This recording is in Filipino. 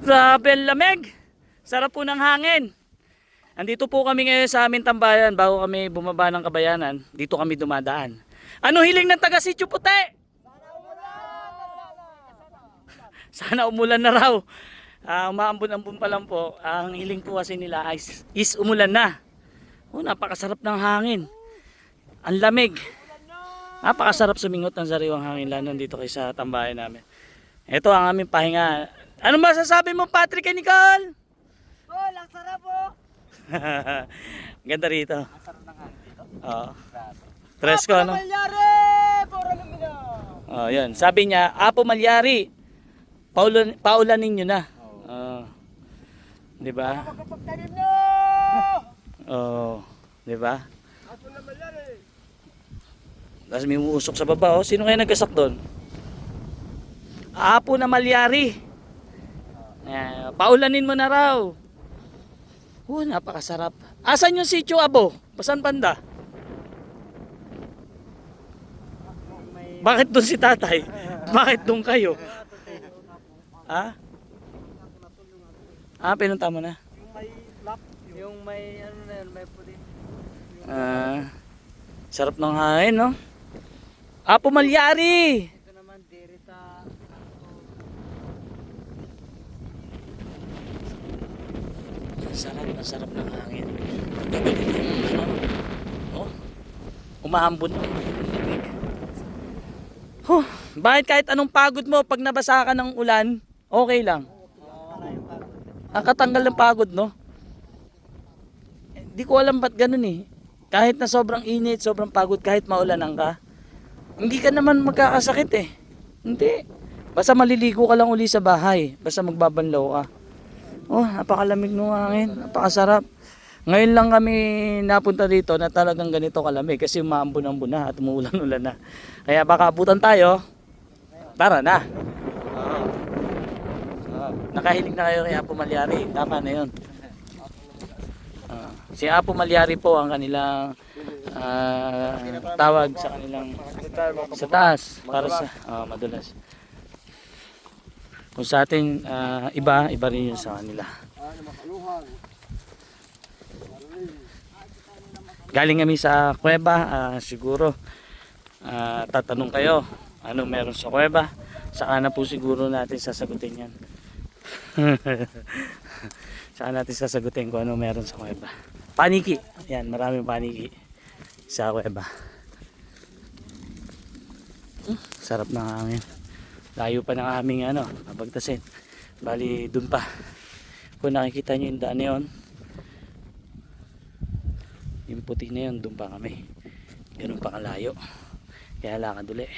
Grabe ang lamig. Sarap po ng hangin. Andito po kami ngayon sa aming tambayan bago kami bumaba ng kabayanan. Dito kami dumadaan. Ano hiling ng taga Sitio Puti? Sana umulan na raw. Ah, umaambon-ambon pa lang po. Ang hiling po kasi nila is, is umulan na. Oh, napakasarap ng hangin. Ang lamig. Napakasarap sumingot ng sariwang hangin lalo dito kay sa tambayan namin. Ito ang aming pahinga. Ano masasabi mo Patrick and Nicole? Oh, lang sarap oh. Ganda rito. Ang sarap ng hangin dito. Oo. Presko, ano? Malyari! Puro lumina! Oh, yun. Sabi niya, Apo Malyari, paulan, paulanin nyo na. Oh. Di ba? Kapagtanim na! Oh. Di ba? Ako na malyari! Tapos may uusok sa baba. Oh. Sino kaya nagkasak doon? Apo na Malyari. Ayan, paulanin mo na raw. Oh, napakasarap. Asan yung sitio, Abo? Pasan banda? Bakit doon si tatay? Bakit doon kayo? Ha? Ah, pinunta mo na. Yung may flap, yung may ano na yun, may puti. Ah, sarap ng hangin, no? Apo Malyari! Ito naman, diri sa... Ang sarap, ang sarap ng hangin. Gagaling yung ano. Oh, umaambon ang lamig. Huh, bakit kahit anong pagod mo pag nabasa ka ng ulan, okay lang. Ang katanggal ng pagod, no? Hindi ko alam ba't ganun eh. Kahit na sobrang init, sobrang pagod, kahit maulanan ka, hindi ka naman magkakasakit eh. Hindi. Basta maliligo ka lang uli sa bahay. Basta magbabanlaw ka. Oh, napakalamig ng hangin. Napakasarap. Ngayon lang kami napunta dito na talagang ganito kalamig kasi umaambon-ambon na at umuulan-ulan na. Kaya baka abutan tayo. Tara na. Nakahiling na kayo kay Apo Malyari. Tama na yun. Oo. si Apo Malyari po ang kanilang ah, tawag sa kanilang sa taas para sa oh, madulas. Kung sa atin ah, iba, iba rin yun sa kanila. Galing kami sa kuweba, ah, siguro ah, tatanong kayo ano meron sa kuweba. Saka na po siguro natin sasagutin yan. Saka natin sasagutin kung ano meron sa kuweba. Paniki. Yan, maraming paniki sa kuweba. Sarap ng hangin. Layo pa ng aming ano, pabagtasin. Bali, dun pa. Kung nakikita nyo yung daan na yun, yung puti na yun, dun pa kami. Ganun pa kalayo. Kaya lakad uli.